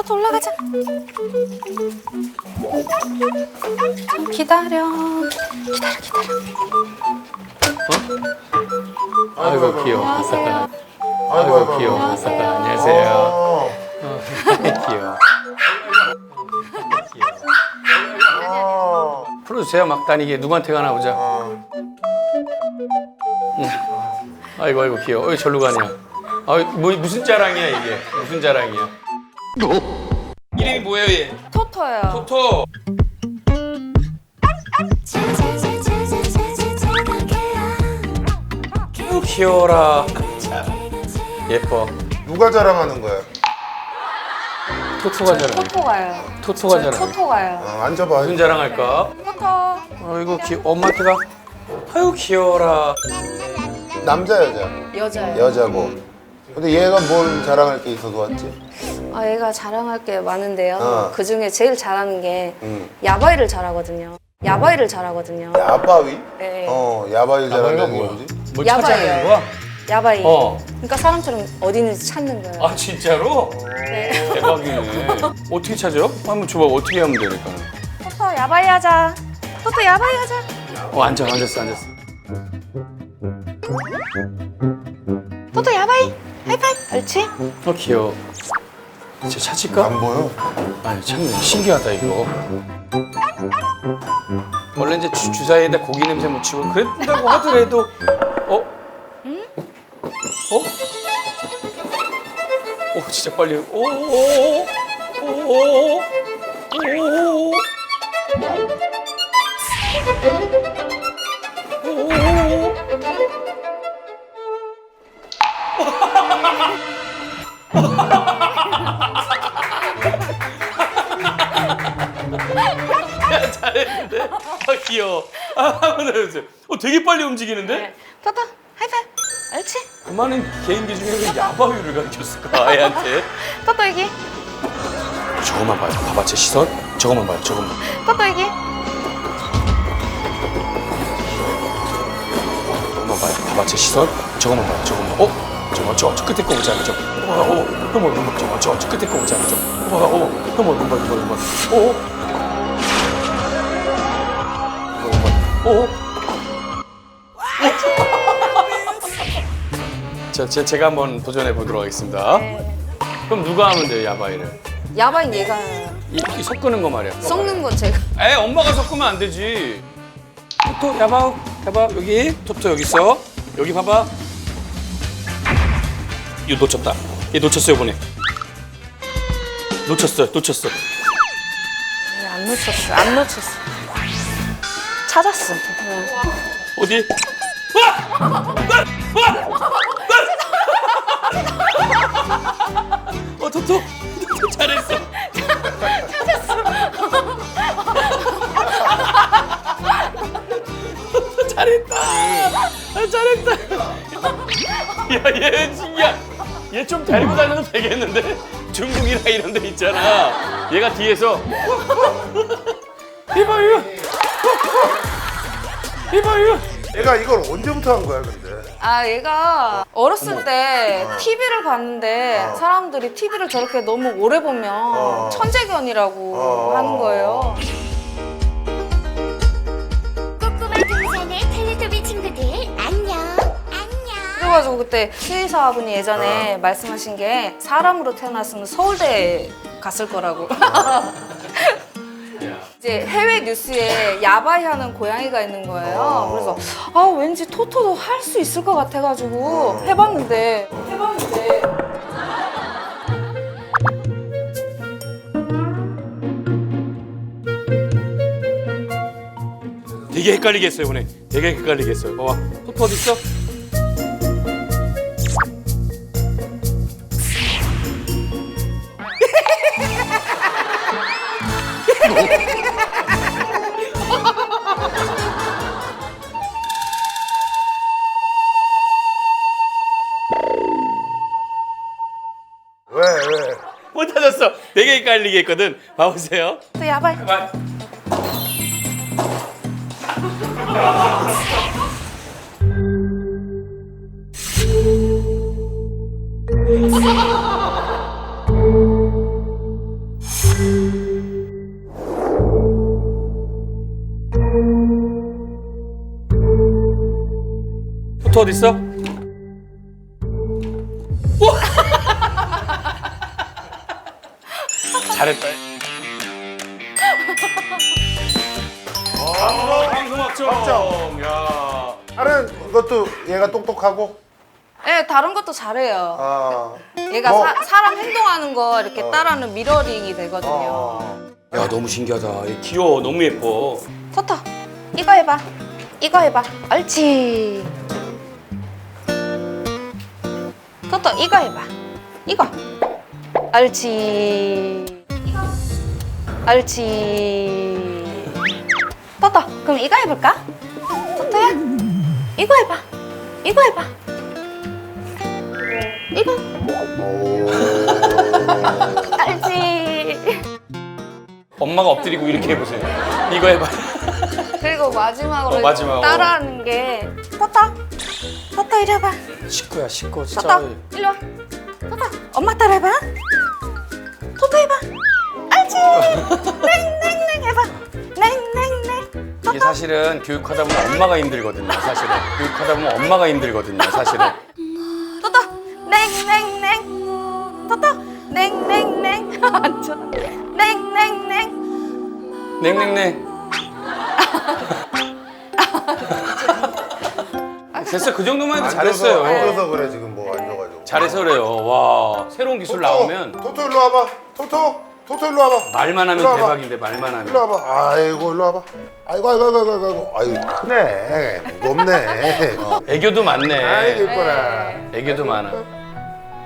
토토 올라가자. 기다려. 기다려 기다려. 아이고 귀여워. 안녕하세요. 아이고 귀여워. 안녕하세요. 어. 귀여워. 어. 풀어주세요 막 다니게 누구한테 가나 보자. 어. 아이고 아이고 귀여워. 왜 절로 가냐? 아 뭐 무슨 자랑이야 이게? 무슨 자랑이야? 이름이 뭐예요 얘? 토토요. 토토. 아이고 귀여워라. 참 예뻐. 누가 자랑하는 거야? 토토가 자랑. 토토가요. 토토가 자랑. 토토가요. 어, 앉아봐. 무슨 자랑할까? 토토. 아이고 귀 엄마한테 가. 아이고 귀여워라. 남자 여자? 여자요. 여자고. 근데 얘가 뭘 자랑할 게 있어서 왔지? 아, 얘가 자랑할 게 많은데요. 어. 그 중에 제일 잘하는 게 응. 야바이를 잘하거든요. 야바이를 잘하거든요. 야바위? 네. 어, 야바위 야바위가 잘하는 게 뭐야? 뭔지? 뭘 야바이요. 찾아내는 거야? 야바이. 어. 그러니까 사람처럼 어디 있는지 찾는 거예요. 아 진짜로? 네. 대박이네. 어떻게 찾아? 한번 줘봐. 어떻게 하면 되니까. 토토 야바이 하자. 토토 야바이 하자. 어 앉아 앉았어 앉았어. 토토 야바이. 하이파이 브. 옳지? 어 귀여워. 쟤 찾을까? 안 보여? 아니 참 신기하다 이거. 원래 이제 주, 주사위에다 고기 냄새 묻히고 그랬다고 하더라도 어? 어? 오 진짜 빨리 오오오오오오 잘 했는데 아 귀여워. 아한번 해주세요. 어 되게 빨리 움직이는데? 네. 토토 하이파이브. 옳지? 그 많은 개인기 중에 왜 야바위를 가르쳤을까 아이한테? 토토 여기. 저것만 봐요. 봐봐 제 시선. 저것만 봐요 저것만. 토토 여기. 저것만 봐요. 봐봐 제 시선. 저것만 봐요 저것만. 어? 저거 저, 저 끝에 거 보지 저 어, 어, 형 얼굴 봐 저거 저, 저 끝에 거 보지 저 어, 어, 봐 저, 얼굴 봐 어, 어 어? 자, 제, 제가 한번 도전해 보도록 하겠습니다. 그럼 누가 하면 돼요, 야바이를? 야바이 얘가 이, 이 섞는 거 말이야. 섞는 건 제가. 에, 엄마가 섞으면 안 되지. 토토, 야바우, 야바 여기, 토토 여기 있어. 여기 봐봐. 이거 놓쳤다. 얘 놓쳤어요, 이번에. 놓쳤어, 놓쳤어. 네, 안 놓쳤어. 안 놓쳤어. 찾았어. 네. 어디? 와! 와! 와! 어, 토토. 토토 잘했어. 찾았어. 잘했다. 아, 잘했다. 야, 얘 신기야. 얘좀 데리고 다녀도 되겠는데? 중국이나 이런 데 있잖아. 얘가 뒤에서 이봐 요. 이봐요. 얘가 이걸 언제부터 한 거야, 근데? 아 얘가 어렸을 때 TV를 봤는데 어. 사람들이 TV를 저렇게 너무 오래 보면 어. 천재견이라고 어. 하는 거예요. 꼬꼬마 등산의 텔레토비 친구들 안녕 안녕 그래가지고 그때 시의사분이 예전에 어. 말씀하신 게 사람으로 태어났으면 서울대 갔을 거라고. 이제 해외 뉴스에 야바이 하는 고양이가 있는 거예요. 어. 그래서 아 왠지 토토도 할 수 있을 것 같아가지고 어. 해봤는데 해봤는데 되게 헷갈리게 했어요, 이번에. 되게 헷갈리게 했어요. 봐봐. 토토 어디 있어? 못 찾았어. 되게 헷갈리게 했거든. 봐보세요. 또 야발. 봐. 포토 어디 있어? 잘했다. 아, 방송 학점. 야. 다른 것도 얘가 똑똑하고. 네, 다른 것도 잘해요. 아. 얘가 뭐? 사, 사람 행동하는 거 이렇게 따라하는 미러링이 되거든요. 어. 야 너무 신기하다. 얘 귀여워. 너무 예뻐. 토토, 이거 해봐. 이거 해봐. 옳지. 토토, 이거 해봐. 이거. 옳지. 옳지. 토토, 그럼 이거 해볼까? 토토야, 이거 해봐. 이거 해봐. 이거. 옳지. 엄마가 엎드리고 이렇게 해보세요. 이거 해봐. 그리고 마지막으로 어, 마지막으로. 따라하는 게 토토 토토 이리 와봐 식구야 식구 토토 일로 와 토토 엄마 따라 해봐 토토 해봐 알지 냉냉냉 해봐 냉냉냉 이게 사실은 교육하다 보면 엄마가 힘들거든요. 사실은 교육하다 보면 엄마가 힘들거든요. 사실은. 토토 냉냉냉 토토 냉냉냉 앉아 냉냉냉 냉냉냉. 됐어 그 정도만 해도 잘했어요. 앉아서 그래 지금 뭐 앉아가지고. 잘해서 그래요. 와 새로운 기술 나오면 토토 일로 와봐. 토토. 토토 일로 와봐. 말만 하면 일로 와봐. 대박인데 말만 하면. 일로 와봐. 아이고 일로 와봐. 아이고 아이고 아이고 아이고 아이고. 아이고 크네. 무겁네. 애교도 많네. 아이고 이뻐라. 애교도 많아.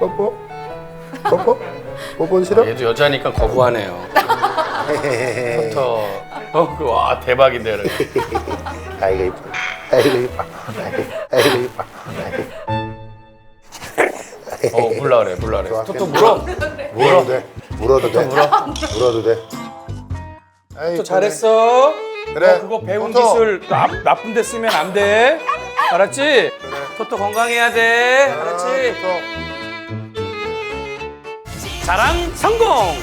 뽀뽀. 뽀뽀. 뽀뽀는 싫어? 얘도 여자니까 거부하네요. 터. 어, 그, 와 대박인데. 그래. 아이고 이뻐. 아이고 이뻐. 아이고 이뻐. 어 물라 그래 물라 그래. 좋아. 토토 물어. 물어도 돼. 물어도 돼. 아이고, 또 잘했어. 그래. 어, 그거 배운 토토. 기술 나, 나쁜 데 쓰면 안 돼. 알았지? 토토 건강해야 돼. 아, 알았지? 토토. 자랑 성공.